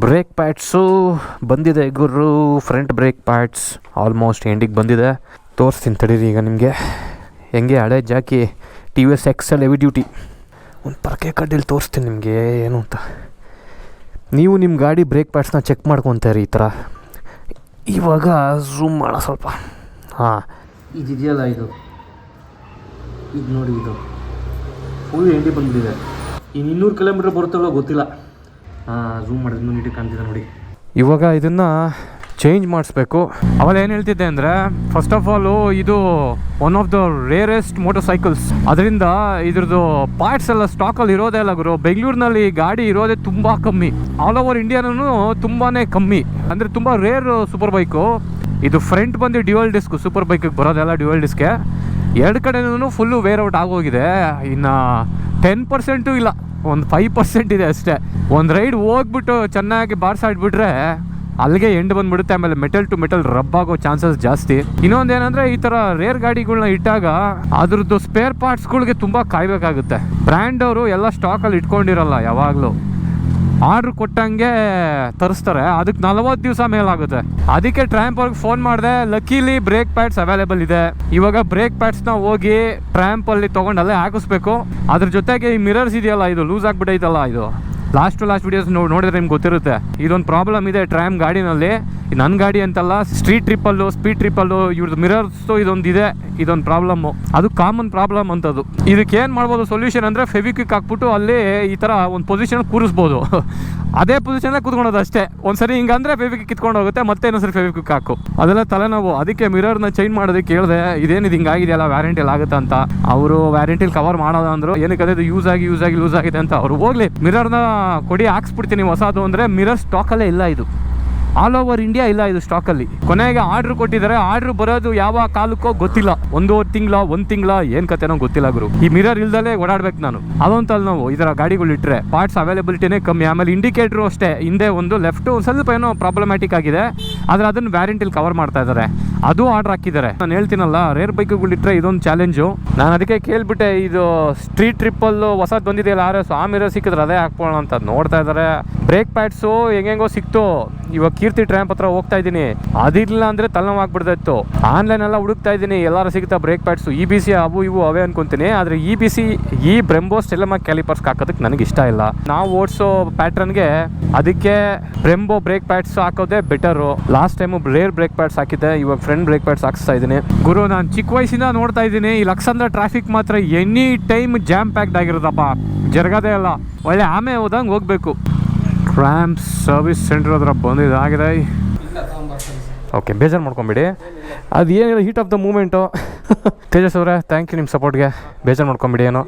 Break pads ಬಂದಿದೆ ಗುರು front brake pads almost ಎಂಡಿಗೆ ಬಂದಿದೆ. ತೋರಿಸ್ತೀನಿ ತಡೀರಿ ಈಗ ನಿಮಗೆ. ಹೆಂಗೆ ಹಳೆ Jackie T V S Excel heavy duty ಒಂದು ಪರಕೆ ಕಡ್ಡಿಲಿ ತೋರಿಸ್ತೀನಿ ನಿಮಗೆ, ಏನು ಅಂತ. ನೀವು ನಿಮ್ಮ ಗಾಡಿ ಬ್ರೇಕ್ ಪ್ಯಾಡ್ಸ್ನ ಚೆಕ್ ಮಾಡ್ಕೊತಾರೆ ಈ ಥರ. ಇವಾಗ ಝೂಮ್ ಮಾಡ ಸ್ವಲ್ಪ. ಹಾಂ. ಇದೆಯಲ್ಲ ಇದು? ಇದು ನೋಡಿ ಇದು. ಫುಲ್ ಎಂಡಿ ಬಂದಿದೆ. ಇನ್ನು ಇನ್ನೂರು ಕಿಲೋಮೀಟ್ರ್ ಬರುತ್ತಲ್ಲೋ ಗೊತ್ತಿಲ್ಲ. ಝೂಮ್ ಮಾಡಿದ್ರೆ ನೀಟಾಗಿ ಕಾಣ್ತಿದೆ ನೋಡಿ. ಇವಾಗ ಇದನ್ನು ಚೇಂಜ್ ಮಾಡಿಸ್ಬೇಕು. ಅವಾಗ ಏನು ಹೇಳ್ತಿದ್ದೆ ಅಂದರೆ ಫಸ್ಟ್ ಆಫ್ ಆಲು ಇದು one of the rarest motorcycles ಅದರಿಂದ ಇದ್ರದ್ದು ಪಾರ್ಟ್ಸ್ ಎಲ್ಲ ಸ್ಟಾಕಲ್ಲಿ ಇರೋದೇ ಇಲ್ಲ ಗುರು. ಬೆಂಗಳೂರಿನಲ್ಲಿ ಗಾಡಿ ಇರೋದೇ ತುಂಬ ಕಮ್ಮಿ. ಆಲ್ ಓವರ್ ಇಂಡಿಯಾನೂ ತುಂಬಾ ಕಮ್ಮಿ. ಅಂದರೆ ತುಂಬ ರೇರ್ ಸೂಪರ್ ಬೈಕು ಇದು ಫ್ರಂಟ್ ಬಂದು ಡ್ಯುವಲ್ ಡಿಸ್ಕ್ ಸೂಪರ್ ಬೈಕಿಗೆ ಬರೋದೆಲ್ಲ ಡ್ಯುವಲ್ ಡಿಸ್ಕೆ ಎರಡು ಕಡೆನೂ ಫುಲ್ಲು ವೇರ್ ಔಟ್ ಆಗೋಗಿದೆ. ಇನ್ನು ಟೆನ್ ಪರ್ಸೆಂಟು ಇಲ್ಲ. ಒಂದು ಫೈವ್ ಪರ್ಸೆಂಟ್ ಇದೆ ಅಷ್ಟೇ. ಒಂದು ರೈಡ್ ಹೋಗ್ಬಿಟ್ಟು ಚೆನ್ನಾಗಿ ಬಾರ್ಸಾಡ್ಬಿಟ್ರೆ ಅಲ್ಲಿಗೆ ಎಂಡ್ ಬಂದ್ಬಿಡುತ್ತೆ. ಆಮೇಲೆ ಮೆಟಲ್ ಟು ಮೆಟಲ್ ರಬ್ ಆಗೋ ಚಾನ್ಸಸ್ ಜಾಸ್ತಿ. ಇನ್ನೊಂದು ಏನಂದ್ರೆ ಈ ತರ ರೇರ್ ಗಾಡಿಗಳನ್ನ ಇಟ್ಟಾಗ ಅದ್ರದ್ದು ಸ್ಪೇರ್ ಪಾರ್ಟ್ಸ್ಗಳಿಗೆ ತುಂಬಾ ಕಾಯ್ಬೇಕಾಗುತ್ತೆ. ಬ್ರ್ಯಾಂಡ್ ಅವರು ಎಲ್ಲ ಸ್ಟಾಕಲ್ಲಿ ಇಟ್ಕೊಂಡಿರಲ್ಲ ಯಾವಾಗಲೂ. ಆರ್ಡ್ರ್ ಕೊಟ್ಟಂಗೆ ತರಿಸ್ತಾರೆ. ಅದಕ್ಕೆ ನಲವತ್ತು ದಿವಸ ಮೇಲಾಗುತ್ತೆ. ಅದಕ್ಕೆ ಟ್ರ್ಯಾಂಪ್ ಅವ್ರಿಗೆ ಫೋನ್ ಮಾಡಿದೆ ಲಕ್ಕಿಲಿ ಬ್ರೇಕ್ ಪ್ಯಾಡ್ಸ್ ಅವೈಲೇಬಲ್ ಇದೆ. ಇವಾಗ ಬ್ರೇಕ್ ಪ್ಯಾಡ್ಸ್ನ ಹೋಗಿ ಟ್ರ್ಯಾಂಪ್ ಅಲ್ಲಿ ತೊಗೊಂಡು ಅಲ್ಲೇ ಹಾಕಿಸ್ಬೇಕು. ಅದ್ರ ಜೊತೆಗೆ ಈ ಮಿರರ್ಸ್ ಇದೆಯಲ್ಲ, ಇದು ಲೂಸ್ ಆಗ್ಬಿಟ್ಟೈತಲ್ಲ ಇದು. ಲಾಸ್ಟ್ ಟು ಲಾಸ್ಟ್ ವಿಡಿಯೋಸ್ ನೋಡಿದ್ರೆ ನಿಮ್ಗೆ ಗೊತ್ತಿರುತ್ತೆ. ಇದೊಂದು ಪ್ರಾಬ್ಲಮ್ ಇದೆ ಟ್ರ್ಯಾಮ್ ಗಾಡಿನಲ್ಲಿ. ನನ್ನ ಗಾಡಿ ಅಂತಲ್ಲ ಸ್ಟ್ರೀಟ್ ಟ್ರಿಪ್ಪಲ್ಲು ಸ್ಪೀಡ್ ಟ್ರಿಪ್ಪಲ್ಲು ಇವ್ರದ್ದು ಮಿರರ್ಸು ಇದೊಂದು ಇದೆ, ಇದೊಂದು ಪ್ರಾಬ್ಲಮ್ಮು ಅದು ಕಾಮನ್ ಪ್ರಾಬ್ಲಮ್ ಅಂತದ್ದು. ಇದಕ್ಕೆ ಏನು ಮಾಡ್ಬೋದು ಸೊಲ್ಯೂಷನ್ ಅಂದರೆ ಫೆವಿಕ್ವಿಕ್ ಹಾಕ್ಬಿಟ್ಟು ಅಲ್ಲಿ ಈ ಥರ ಒಂದು ಪೊಸಿಷನ್ ಕೂರಿಸ್ಬೋದು. ಅದೇ ಪೊಸಿಷನ್ ಕೂತ್ಕೊಳೋದು ಅಷ್ಟೇ. ಒಂದ್ಸರಿ ಹಿಂಗಂದ್ರೆ ಫೆವಿಕ್ ಕಿತ್ಕೊಂಡು ಹೋಗುತ್ತೆ, ಮತ್ತೆ ಇನ್ನೊಂದ್ಸರಿ ಫೆವಿಕ್ವಿಕ್ ಹಾಕು. ಅದೆಲ್ಲ ತಲೆನೋವು. ಅದಕ್ಕೆ ಮಿರರ್ನ ಚೇಂಜ್ ಮಾಡೋದಕ್ಕೆ ಕೇಳಿದೆ ಇದೇನಿದು ಹಿಂಗಾಗಿದೆಯಲ್ಲ ವ್ಯಾರಂಟಿಲಿ ಆಗುತ್ತೆ ಅಂತ? ಅವರು ವ್ಯಾರಂಟಿಲಿ ಕವರ್ ಮಾಡೋದು ಅಂದ್ರು, ಏನಕ್ಕೆ ಯೂಸ್ ಆಗಿ ಯೂಸ್ ಆಗಿ ಲೂಸ್ ಆಗಿದೆ ಅಂತ. ಅವ್ರು ಹೋಗ್ಲಿ ಮಿರರ್ನ ಕೊಡಿ, ಹಾಕ್ಸ್ಬಿಡ್ತೀನಿ ಹೊಸದು ಅಂದರೆ ಮಿರರ್ ಸ್ಟಾಕಲ್ಲೇ ಇಲ್ಲ ಇದು. ಆಲ್ ಓವರ್ ಇಂಡಿಯಾ ಇಲ್ಲ ಇದು ಸ್ಟಾಕಲ್ಲಿ ಕೊನೆಗೆ ಆರ್ಡರ್ ಕೊಟ್ಟಿದ್ದಾರೆ. ಆರ್ಡರ್ ಬರೋದು ಯಾವ ಕಾಲಕ್ಕೋ ಗೊತ್ತಿಲ್ಲ. ಒಂದೂವರೆ ತಿಂಗಳ, ಒಂದು ತಿಂಗಳ, ಏನು ಕತೆನೋ ಗೊತ್ತಿಲ್ಲ ಗುರು. ಈ ಮಿರರ್ ಇಲ್ದಲೇ ಓಡಾಡ್ಬೇಕು ನಾನು. ಅದೊಂದಲ್ಲಿ ನಾವು ಇದರ ಗಾಡಿಗಳು ಇಟ್ಟರೆ ಪಾರ್ಟ್ಸ್ ಅವೈಲೇಬಿಲಿಟಿನೇ ಕಮ್ಮಿ. ಆಮೇಲೆ ಇಂಡಿಕೇಟರ್ ಅಷ್ಟೇ. ಹಿಂದೆ ಒಂದು ಲೆಫ್ಟ್ ಸ್ವಲ್ಪ ಏನೋ ಪ್ರಾಬ್ಲಮ್ಯಾಟಿಕ್ ಆಗಿದೆ. ಆದರೆ ಅದನ್ನು ವ್ಯಾರಂಟಿಲಿ ಕವರ್ ಮಾಡ್ತಾ ಇದ್ದಾರೆ. ಅದು ಆರ್ಡರ್ ಹಾಕಿದ್ದಾರೆ. ನಾನು ಹೇಳ್ತೀನಲ್ಲ ರೇರ್ ಬೈಕ್ಗಳು ಇಟ್ಟರೆ ಇದೊಂದು ಚಾಲೆಂಜು ನಾನು ಅದಕ್ಕೆ ಕೇಳ್ಬಿಟ್ಟೆ, ಇದು ಸ್ಟ್ರೀಟ್ ಟ್ರಿಪ್ಪಲ್ಲು ಹೊಸದು ಬಂದಿದೆಯಲ್ಲ ಆರ್ ಎಸ್ ಆ ಸಿಕ್ಕಿದ್ರೆ ಅದೇ ಹಾಕ್ಬೋಣ ಅಂತ ನೋಡ್ತಾ ಇದ್ದಾರೆ. ಬ್ರೇಕ್ ಪ್ಯಾಡ್ಸು ಹೆಂಗೆಂಗೋ ಸಿಕ್ತು. ಇವಾಗ ಕೀರ್ತಿ ಟ್ರ್ಯಾಂಪ್ ಹತ್ರ ಹೋಗ್ತಾ ಇದ್ದೀನಿ. ಅದಿಲ್ಲ ಅಂದ್ರೆ ತಲೆನೋವು ಆಗ್ಬಿಡ್ತಾಯಿತ್ತು ಆನ್ಲೈನ್ ಎಲ್ಲ ಹುಡುಕ್ತಾ ಇದ್ದೀನಿ. ಎಲ್ಲರೂ ಸಿಗುತ್ತಾ brake pads E B C ಅವು ಇವು ಅವೇ ಅನ್ಕೊಂತೀನಿ. ಆದರೆ ಇ ಬಿ ಸಿ ಈ ಬ್ರೆಂಬೋ ಸ್ಟೆಲಮ ಕ್ಯಾಲಿಪರ್ಸ್ ಹಾಕೋದಕ್ಕೆ ನನಗೆ ಇಷ್ಟ ಇಲ್ಲ. ನಾವು ಓಡಿಸೋ ಪ್ಯಾಟ್ರನ್ಗೆ ಅದಕ್ಕೆ Brembo brake pads ಹಾಕೋದೇ better last time rear brake pads ಹಾಕಿದ್ದೆ. ಇವಾಗ ಫ್ರಂಟ್ ಬ್ರೇಕ್ ಪ್ಯಾಡ್ಸ್ ಹಾಕ್ಸ್ತಾ ಇದ್ದೀನಿ. ಗುರು, ನಾನು ಚಿಕ್ಕ ವಯಸ್ಸಿಂದ ನೋಡ್ತಾ ಇದ್ದೀನಿ. ಈ ಲಕ್ಸಂದ್ರ ಟ್ರಾಫಿಕ್ ಮಾತ್ರ ಎನಿ ಟೈಮ್ ಜಾಮ್ ಪ್ಯಾಕ್ಡ್ ಆಗಿರೋದಪ್ಪ ಜರಗದೇ ಅಲ್ಲ, ಒಳ್ಳೆ ಆಮೆ ಹೋದಂಗೆ ಹೋಗ್ಬೇಕು. ಟ್ರಾಮ್ ಸರ್ವಿಸ್ ಸೆಂಟರ್ ಹತ್ರ ಬಂದಿದ್ದಾಗಿದೆ ಓಕೆ ಬೇಜಾರು ಮಾಡ್ಕೊಂಬಿಡಿ. ಅದು ಏನಿಲ್ಲ heat of the moment Tejas ಅವರೇ ಥ್ಯಾಂಕ್ ಯು ನಿಮ್ಮ ಸಪೋರ್ಟ್ಗೆ ಬೇಜಾರು ಮಾಡ್ಕೊಂಬಿಡಿ ಏನೋ.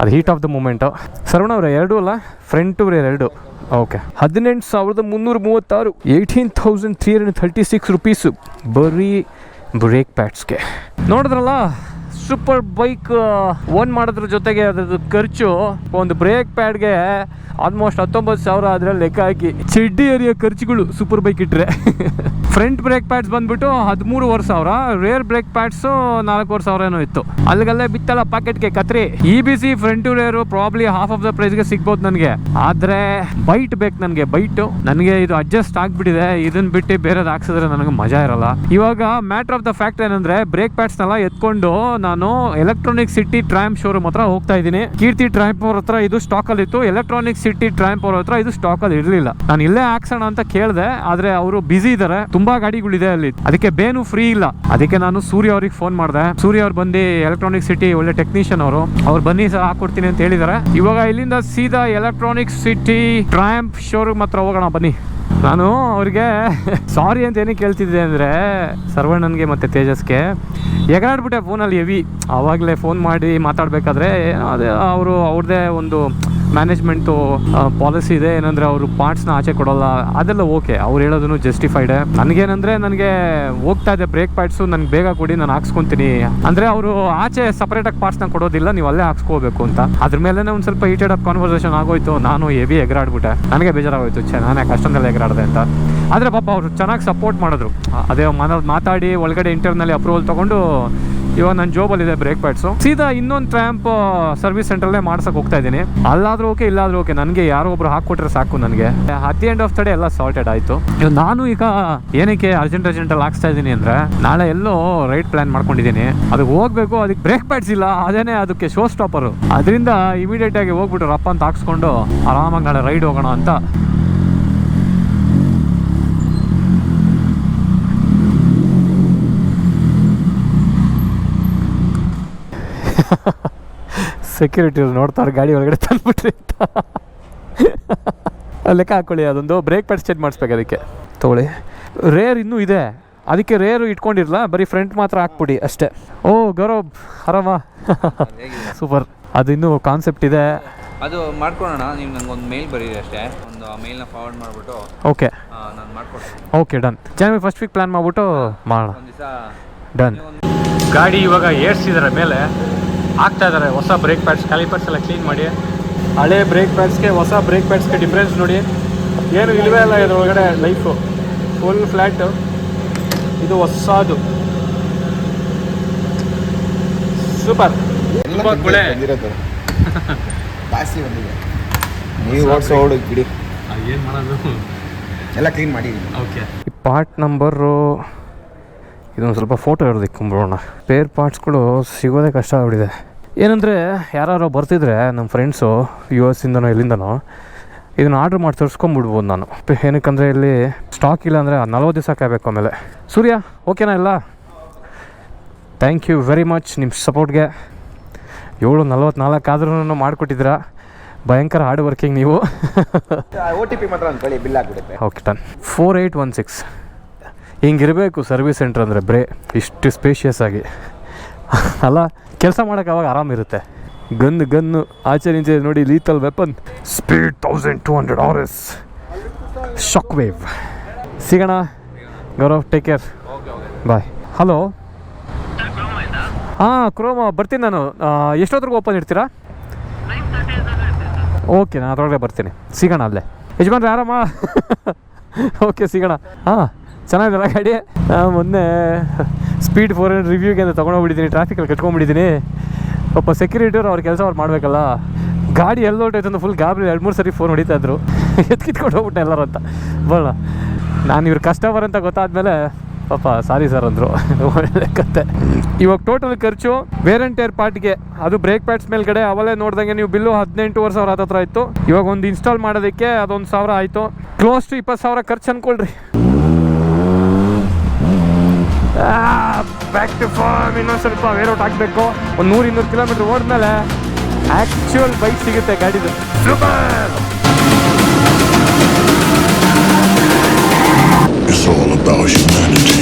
ಅದು heat of the moment Sarvana ಅವರ, ಎರಡು ಅಲ್ಲ? ಫ್ರಂಟ್ ಅವ್ರ ಎರಡು. ಓಕೆ ಹದಿನೆಂಟು ಸಾವಿರದ ಮುನ್ನೂರ ಮೂವತ್ತಾರು eighteen thousand three hundred thirty six rupees ಬರೀ ಬ್ರೇಕ್ ಪ್ಯಾಡ್ಸ್ಗೆ ನೋಡಿದ್ರಲ್ಲ ಸೂಪರ್ ಬೈಕ್ ಓನ್ ಮಾಡೋದ್ರ ಜೊತೆಗೆ ಅದ್ರದ್ದು ಖರ್ಚು, ಒಂದು ಬ್ರೇಕ್ ಪ್ಯಾಡ್ಗೆ ಆಲ್ಮೋಸ್ಟ್ ಹತ್ತೊಂಬತ್ತು ಸಾವಿರ ಅದರಲ್ಲಿ ಲೆಕ್ಕ ಹಾಕಿ. ಚಡ್ಡಿ ಏರಿಯಾ ಖರ್ಚುಗಳು ಸೂಪರ್ ಬೈಕ್ ಇಟ್ಟರೆ ಫ್ರಂಟ್ ಬ್ರೇಕ್ ಪ್ಯಾಡ್ಸ್ ಬಂದ್ಬಿಟ್ಟು ಹದಿಮೂರುವರೆ ಸಾವಿರ ರೇರ್ ಬ್ರೇಕ್ ಪ್ಯಾಡ್ಸು ನಾಲ್ಕೂವರೆ ಸಾವಿರ ಏನೋ ಇತ್ತು. ಅಲ್ಲಿಗಲ್ಲೇ ಬಿತ್ತಲ್ಲ ಪಾಕೆಟ್ಗೆ ಕತ್ರಿ. E B C front rear probably half of the ಪ್ರೈಸ್ಗೆ ಸಿಗ್ಬೋದು ನನಗೆ. ಆದರೆ ಬೈಟ್ ಬೇಕು ನನಗೆ ಬೈಟು ನನಗೆ ಇದು ಅಡ್ಜಸ್ಟ್ ಆಗ್ಬಿಟ್ಟಿದೆ. ಇದನ್ನ ಬಿಟ್ಟು ಬೇರೆದು ಹಾಕ್ಸಿದ್ರೆ ನನಗೆ ಮಜಾ ಇರಲ್ಲ. ಇವಾಗ ಮ್ಯಾಟರ್ ಆಫ್ ದ ಫ್ಯಾಕ್ಟ್ ಏನಂದ್ರೆ ಬ್ರೇಕ್ ಪ್ಯಾಡ್ಸ್ನೆಲ್ಲ ಎತ್ಕೊಂಡು ನಾನು ಎಲೆಕ್ಟ್ರಾನಿಕ್ ಸಿಟಿ ಟ್ರ್ಯಾಂಪ್ ಶೋರೂಮ್ ಹತ್ರ ಹೋಗ್ತಾ ಇದ್ದೀನಿ. ಕೀರ್ತಿ ಟ್ರಾಂಪ್ ಅವ್ರ ಹತ್ರ ಇದು ಸ್ಟಾಕಲ್ಲಿತ್ತು ಎಲೆಕ್ಟ್ರಾನಿಕ್ ಸಿಟಿ ಟ್ರಾಂಪ್ ಅವ್ರ ಹತ್ರ ಇದು ಸ್ಟಾಕಲ್ಲಿ ಇರಲಿಲ್ಲ. ನಾನು ಇಲ್ಲೇ ಹಾಕ್ಸೋಣ ಅಂತ ಕೇಳಿದೆ, ಆದರೆ ಅವರು ಬಿಸಿ ಇದ್ದಾರೆ ತುಂಬಾ ಗಾಡಿಗಳಿದೆ ಅಲ್ಲಿ. ಅದಕ್ಕೆ ಬೇನು ಫ್ರೀ ಇಲ್ಲ. ಅದಕ್ಕೆ ನಾನು ಸೂರ್ಯ ಅವ್ರಿಗೆ ಫೋನ್ ಮಾಡಿದೆ. ಸೂರ್ಯ ಅವ್ರು ಬಂದು ಎಲೆಕ್ಟ್ರಾನಿಕ್ ಸಿಟಿ ಒಳ್ಳೆ ಟೆಕ್ನಿಷಿಯನ್ ಅವರು. ಅವ್ರು ಬನ್ನಿ ಸಹ ಹಾಕೊಡ್ತೀನಿ ಅಂತ ಹೇಳಿದ್ದಾರೆ ಇವಾಗ ಇಲ್ಲಿಂದ ಸೀದಾ ಎಲೆಕ್ಟ್ರಾನಿಕ್ ಸಿಟಿ ಟ್ರಾಂಪ್ ಶೋರೂಮ್ ಹತ್ರ ಹೋಗೋಣ, ಬನ್ನಿ. ನಾನು ಅವ್ರಿಗೆ ಸಾರಿ ಅಂತ ಏನಕ್ಕೆ ಕೇಳ್ತಿದ್ದೆ ಅಂದರೆ, ಸರ್ವಣ್ಣನಿಗೆ ಮತ್ತು ತೇಜಸ್ಗೆ ಎಗರಾಡ್ಬಿಟ್ಟೆ ಫೋನಲ್ಲಿ ಹೆವಿ. ಆವಾಗಲೇ ಫೋನ್ ಮಾಡಿ ಮಾತಾಡಬೇಕಾದ್ರೆ ಅದೇ, ಅವರು ಅವ್ರದ್ದೇ ಒಂದು ಮ್ಯಾನೇಜ್ಮೆಂಟು ಪಾಲಿಸಿ ಇದೆ. ಏನಂದರೆ ಅವರು ಪಾರ್ಟ್ಸ್ನ ಆಚೆ ಕೊಡೋಲ್ಲ. ಅದೆಲ್ಲ ಓಕೆ ಅವ್ರು ಹೇಳೋದನ್ನು ಜಸ್ಟಿಫೈಡೆ ನನಗೇನಂದರೆ ನನಗೆ ಹೋಗ್ತಾ ಇದೆ ಬ್ರೇಕ್ ಪಾರ್ಟ್ಸು ನನಗೆ ಬೇಗ ಕೊಡಿ, ನಾನು ಹಾಕ್ಸ್ಕೊತೀನಿ. ಅಂದರೆ ಅವರು ಆಚೆ ಸಪ್ರೇಟಾಗಿ ಪಾರ್ಟ್ಸ್ನ ಕೊಡೋದಿಲ್ಲ, ನೀವು ಅಲ್ಲೇ ಹಾಕ್ಸ್ಕೋಬೇಕು ಅಂತ. ಅದ್ರ ಮೇಲೆ ಒಂದು ಸ್ವಲ್ಪ ಹೀಟೆಡ್ ಅಪ್ ಕಾನ್ವರ್ಸೇಷನ್ ಆಗೋಯ್ತು. ನಾನು ಹೆವಿ ಎಗರಾಡ್ಬಿಟ್ಟೆ. ನನಗೆ ಬೇಜಾರಾಗೋಯ್ತು. ಛೆ, ನಾನು ಯಾಕೆ ಅಷ್ಟೊಂದೆಲ್ಲ ಎಗರಾಡಿದೆ ಅಂತ. ಆದರೆ ಪಾಪ ಅವರು ಚೆನ್ನಾಗಿ ಸಪೋರ್ಟ್ ಮಾಡಿದ್ರು. ಅದೇ ಮಾತಾಡಿ, ಒಳಗಡೆ ಇಂಟರ್ನಲ್ಲಿ ಅಪ್ರೂವಲ್ ತೊಗೊಂಡು ಇವಾಗ ನನ್ನ ಜಾಬಲ್ಲಿದೆ ಬ್ರೇಕ್ ಪ್ಯಾಡ್ಸು ಸೀದಾ ಇನ್ನೊಂದು ಟ್ರ್ಯಾಂಪ್ ಸರ್ವಿಸ್ ಸೆಂಟ್ರಲ್ಲೇ ಮಾಡ್ಸಕ್ಕೆ ಹೋಗ್ತಾ ಇದ್ದೀನಿ. ಅಲ್ಲಾದ್ರೂ ಓಕೆ ಇಲ್ಲಾದ್ರೂ ಓಕೆ ನನಗೆ ಯಾರೋ ಒಬ್ರು ಹಾಕ್ಕೊಟ್ರೆ ಸಾಕು ನನಗೆ. At the end of the day ಎಲ್ಲ ಸಾಲ್ಟೆಡ್ ಆಯಿತು. ನಾನು ಈಗ ಏನಕ್ಕೆ ಅರ್ಜೆಂಟ್ ಅರ್ಜೆಂಟಲ್ಲಿ ಹಾಕ್ಸ್ತಾ ಇದ್ದೀನಿ ಅಂದರೆ, ನಾಳೆ ಎಲ್ಲೋ ರೈಡ್ ಪ್ಲಾನ್ ಮಾಡ್ಕೊಂಡಿದ್ದೀನಿ. ಅದಕ್ಕೆ ಹೋಗಬೇಕು, ಅದಕ್ಕೆ ಬ್ರೇಕ್ ಪ್ಯಾಡ್ಸ್ ಇಲ್ಲ, ಅದೇನೇ ಅದಕ್ಕೆ ಶೋ ಸ್ಟಾಪರು ಅದರಿಂದ ಇಮಿಡಿಯೇಟಾಗಿ ಹೋಗ್ಬಿಟ್ಟು ರಪ್ಪ ಅಂತ ಹಾಕ್ಸ್ಕೊಂಡು ಆರಾಮಾಗಿ ನಾಳೆ ರೈಡ್ ಹೋಗೋಣ ಅಂತ ಸೆಕ್ಯೂರಿಟಿ ನೋಡ್ತಾರೆ ಗಾಡಿ ಒಳಗಡೆ ತಂದ್ಬಿಟ್ರಿ ಅಂತ ಲೆಕ್ಕ ಹಾಕೊಳ್ಳಿ ಅದೊಂದು ಬ್ರೇಕ್ ಪ್ಯಾಡ್ಸ್ ಚೇಂಜ್ ಮಾಡಿಸ್ಬೇಕು ಅದಕ್ಕೆ. ತೊಗೊಳ್ಳಿ. ರೇರ್ ಇನ್ನೂ ಇದೆ. ಅದಕ್ಕೆ ರೇರು ಇಟ್ಕೊಂಡಿರಲ್ಲ ಬರೀ ಫ್ರಂಟ್ ಮಾತ್ರ ಹಾಕ್ಬಿಡಿ ಅಷ್ಟೇ. ಓ ಗೌರವ್ ಆರಾಮ. ಸೂಪರ್ ಅದು ಇನ್ನೂ ಕಾನ್ಸೆಪ್ಟ್ ಇದೆ. ಅದು ಮಾಡ್ಕೊಳ್ಳೋಣ ನೀವು ನಂಗೆ ಒಂದು ಮೇಲ್ ಬರೀರಿ ಅಷ್ಟೇ. ಒಂದು ಮೇಲ್ನ ಫಾರ್ವರ್ಡ್ ಮಾಡಿಬಿಟ್ಟು ಓಕೆ ನಾನು ಮಾಡ್ಕೊಡ್ತೀನಿ. Okay done January first week plan ಮಾಡಿಬಿಟ್ಟು ಮಾಡೋಣ. ಒಂದು ದಿವಸ ಡನ್ ಗಾಡಿ ಇವಾಗ ಏರ್ಸಿದ್ದಾರೆ ಮೇಲೆ ಹಾಕ್ತಾ ಇದ್ದಾರೆ ಹೊಸ ಬ್ರೇಕ್ ಪ್ಯಾಡ್ಸ್ ಕ್ಯಾಲಿಪರ್ಸ್ ಎಲ್ಲ ಕ್ಲೀನ್ ಮಾಡಿ. ಹಳೆ ಬ್ರೇಕ್ ಪ್ಯಾಡ್ಸ್ಗೆ ಹೊಸ ಬ್ರೇಕ್ ಪ್ಯಾಡ್ಸ್ಗೆ ಡಿಫ್ರೆನ್ಸ್ ನೋಡಿ. ಏನು ಇಲ್ವೇ ಇಲ್ಲ ಇದರೊಳಗಡೆ ಲೈಫು ಫುಲ್ ಫ್ಲ್ಯಾಟು ಇದು ಹೊಸದು. ಸೂಪರ್ ತುಂಬ ಗುಳೆ. ಜಾಸ್ತಿ ಬಂದಿದೆ. ನೀವು ಓಡಿಸೋ ಬಿಡಿ ಏನು ಮಾಡೋದು? ಎಲ್ಲ ಕ್ಲೀನ್ ಮಾಡಿ ಓಕೆ ಪಾರ್ಟ್ ನಂಬರು ಇದೊಂದು ಸ್ವಲ್ಪ ಫೋಟೋ ಹಿಡ್ದು ಪೇರ್ ಸ್ಪೇರ್ ಪಾರ್ಟ್ಸ್ಗಳು ಸಿಗೋದೇ ಕಷ್ಟ ಆಗ್ಬಿಟ್ಟಿದೆ. ಏನಂದರೆ ಯಾರು ಬರ್ತಿದ್ರೆ ನಮ್ಮ ಫ್ರೆಂಡ್ಸು ಯು ಎಸ್ ಇಂದನೋ ಎಲ್ಲಿಂದನೋ ಇದನ್ನು ಆರ್ಡ್ರ್ ಮಾಡಿ ತರಿಸ್ಕೊಂಬಿಡ್ಬೋದು ನಾನು. ಏನಕ್ಕಂದರೆ ಇಲ್ಲಿ ಸ್ಟಾಕ್ ಇಲ್ಲ ಅಂದರೆ ನಲ್ವತ್ತು ದಿವಸ ಕಾಯಬೇಕು ಆಮೇಲೆ. ಸೂರ್ಯ ಓಕೆನಾ ಇಲ್ಲ ಥ್ಯಾಂಕ್ ಯು ವೆರಿ ಮಚ್ ನಿಮ್ಮ ಸಪೋರ್ಟ್ಗೆ ಏಳು ನಲ್ವತ್ನಾಲ್ಕು ಆದ್ರೂ ಮಾಡಿಕೊಟ್ಟಿದ್ದೀರಾ? ಭಯಂಕರ ಹಾರ್ಡ್ ವರ್ಕಿಂಗ್ ನೀವು. ಓ ಟಿ ಪಿ ಮಾತ್ರ ಬಿಲ್ ಆಗಿಬಿಡುತ್ತೆ okay ton four eight one six ಹಿಂಗಿರಬೇಕು ಸರ್ವಿಸ್ ಸೆಂಟ್ರ್ ಅಂದರೆ ಬ್ರೇ, ಇಷ್ಟು ಸ್ಪೇಷಿಯಸ್ ಆಗಿ. ಅಲ್ಲ, ಕೆಲಸ ಮಾಡೋಕೆ ಅವಾಗ ಆರಾಮಿರುತ್ತೆ ಗನ್ ಗನ್ನು, ಆಚೆ ನಿಂಚೆ ನೋಡಿ lethal weapon speed thousand two hundred R S shock wave ಸಿಗೋಣ? Gaurav take care bye hello ಹಾಂ ಕ್ರೋಮ ಬರ್ತೀನಿ ನಾನು. ಎಷ್ಟೊತ್ತಿಗೆ ಓಪನ್ ಇಡ್ತೀರಾ? ಓಕೆ ನಾನು ಅದರೊಳಗೆ ಬರ್ತೀನಿ. ಸಿಗೋಣ ಅಲ್ಲೇ. ಯಜಮಾನ್ರೆ, ಆರಾಮ? ಓಕೆ ಸಿಗೋಣ. ಹಾಂ. ಚೆನ್ನಾಗಿದಲ್ಲ ಗಾಡಿ? ನಾನು ಮೊನ್ನೆ ಸ್ಪೀಡ್ ಫೋರ್ ಹಂಡ್ರೆಡ್ ರಿವ್ಯೂಗೆ ಅಂತ ತೊಗೊಂಡೋಗ್ಬಿಟ್ಟಿದ್ದೀನಿ ಟ್ರಾಫಿಕಲ್ಲಿ ಕಟ್ಕೊಂಡ್ಬಿಟ್ಟಿದ್ದೀನಿ ಪಾಪ ಸೆಕ್ಯೂರಿಟಿಯವ್ರು ಅವ್ರ ಕೆಲಸ ಅವ್ರು ಮಾಡಬೇಕಲ್ಲ. ಗಾಡಿ ಎಲ್ಲ ಹೊಟ್ಟೈತೆ ಅಂತ ಫುಲ್ ಗಾಬರಿ, ಎರಡು ಮೂರು ಸರಿ ಫೋನ್ ಹೊಡಿತಾ ಇದ್ರು. ಎತ್ಕಿತ್ಕೊಂಡು ಹೋಗ್ಬಿಟ್ಟೆ ಎಲ್ಲರೂ ಅಂತ. ಬರಲ್ಲ ನಾನು ಇವ್ರ ಕಸ್ಟಮರ್ ಅಂತ ಗೊತ್ತಾದ್ಮೇಲೆ ಪಾಪ ಸಾರಿ ಸರ್ ಅಂದರು. ಒಳ್ಳೆ ಕತೆ. ಇವಾಗ ಟೋಟಲ್ ಖರ್ಚು ವೇರೆಂಟ್ ಏರ್ ಪಾರ್ಟ್ಗೆ ಅದು ಬ್ರೇಕ್ ಪ್ಯಾಡ್ಸ್ ಮೇಲ್ಗಡೆ ಅವಲೇ ನೋಡ್ದಂಗೆ ನೀವು ಬಿಲ್ಲು ಹದಿನೆಂಟುವರೆ ಸಾವಿರ ಹತ್ತತ್ರ ಇತ್ತು. ಇವಾಗ ಒಂದು ಇನ್ಸ್ಟಾಲ್ ಮಾಡೋದಕ್ಕೆ ಅದೊಂದು ಸಾವಿರ ಆಯಿತು. ಕ್ಲೋಸ್ ಟು ಇಪ್ಪತ್ತು ಸಾವಿರ ಖರ್ಚು ಅನ್ಕೊಳ್ರಿ. ಬ್ಯಾಕ್ ಟು ಫಾರ್ಮ್ ಇನ್ನೊಂದು ಸ್ವಲ್ಪ ವೇರೌಟ್ ಹಾಕಬೇಕು ಒಂದು ನೂರು ಇನ್ನೂರು ಕಿಲೋಮೀಟ್ರ್ ಓಡಿದ್ಮೇಲೆ ಆ್ಯಕ್ಚುಯಲ್ ಬೈಕ್ ಸಿಗುತ್ತೆ ಗಾಡಿದು. Super It's all about humanity.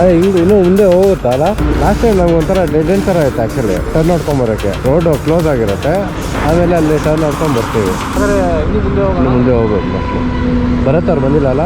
ಅದೇ ಹಿಂಗೆ ಇನ್ನೂ ಮುಂದೆ ಹೋಗುತ್ತಲ್ಲ ಲಾಸ್ಟ್ ಟೈಮ್ ನಮ್ಗೆ ಒಂಥರ ಡೆಡ್ ಎಂಡ್ ಥರ ಆಯ್ತು ಆ್ಯಕ್ಚುಲಿ ಟರ್ನ್ ನೋಡ್ಕೊಂಬರೋಕ್ಕೆ ರೋಡು ಕ್ಲೋಸ್ ಆಗಿರುತ್ತೆ ಆಮೇಲೆ ಅಲ್ಲಿ ಟರ್ನ್ ನೋಡ್ಕೊಂಡು ಬರ್ತೀವಿ ಇನ್ನು ಮುಂದೆ ಹೋಗ್ಬೇಕು ಮೋಸ್ಟ್ಲಿ ಭರತ್ ಅವ್ರು ಬಂದಿಲ್ಲ ಅಲ್ಲ?